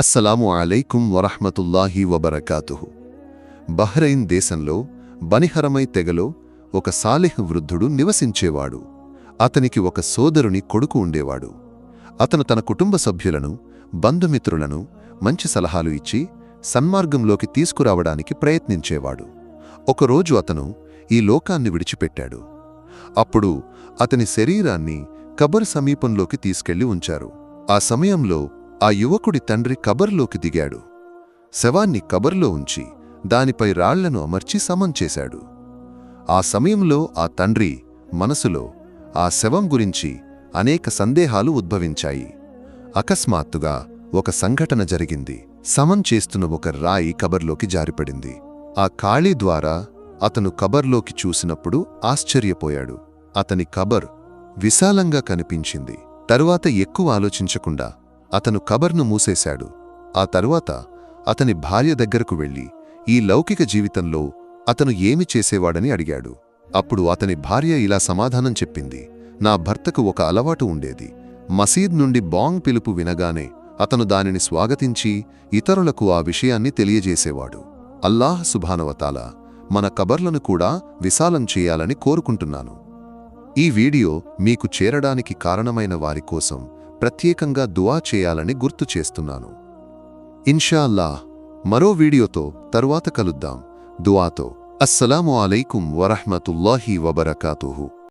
అస్సలాము అలైకుం వరహ్మతుల్లాహి వబరకాతుహు. బహ్రెయిన్ దేశంలో బనిహరమై తెగలో ఒక సాలిహ్ వృద్ధుడు నివసించేవాడు. అతనికి ఒక సోదరుని కొడుకు ఉండేవాడు. అతను తన కుటుంబ సభ్యులను బంధుమిత్రులను మంచి సలహాలు ఇచ్చి సన్మార్గంలోకి తీసుకురావడానికి ప్రయత్నించేవాడు. ఒకరోజు అతను ఈ లోకాన్ని విడిచిపెట్టాడు. అప్పుడు అతని శరీరాన్ని కబర్ సమీపంలోకి తీసుకెళ్ళి ఉంచారు. ఆ సమయంలో ఆ యువకుడి తండ్రి కబర్లోకి దిగాడు. శవాన్ని కబర్లో ఉంచి దానిపై రాళ్ళను అమర్చి సమం చేశాడు. ఆ సమయంలో ఆ తండ్రి మనసులో ఆ శవం గురించి అనేక సందేహాలు ఉద్భవించాయి. అకస్మాత్తుగా ఒక సంఘటన జరిగింది. సమం చేస్తున్న ఒక రాయి కబర్లోకి జారిపడింది. ఆ ఖాళీ ద్వారా అతను కబర్లోకి చూసినప్పుడు ఆశ్చర్యపోయాడు. అతని కబర్ విశాలంగా కనిపించింది. తరువాత ఎక్కువ ఆలోచించకుండా అతను కబర్ను మూసేశాడు. ఆ తరువాత అతని భార్య దగ్గరకు వెళ్ళి ఈ లౌకిక జీవితంలో అతను ఏమి చేసేవాడని అడిగాడు. అప్పుడు అతని భార్య ఇలా సమాధానం చెప్పింది. నా భర్తకు ఒక అలవాటు ఉండేది. మసీద్ నుండి బాంగ్ పిలుపు వినగానే అతను దానిని స్వాగతించి ఇతరులకు ఆ విషయాన్ని తెలియజేసేవాడు. అల్లాహ్ సుభానవతాల మన కబర్లను కూడా విశాలం చేయాలని కోరుకుంటున్నాను. ఈ వీడియో మీకు చేరడానికి కారణమైన వారి కోసం ప్రత్యేకంగా దువా చేయాలని గుర్తు చేస్తున్నాను. ఇన్షాల్లాహ్ మరో వీడియోతో తరువాత కలుద్దాం. దువాతో అస్సలాము అలైకుం వరహ్మతుల్లాహి వబరకాతుహు.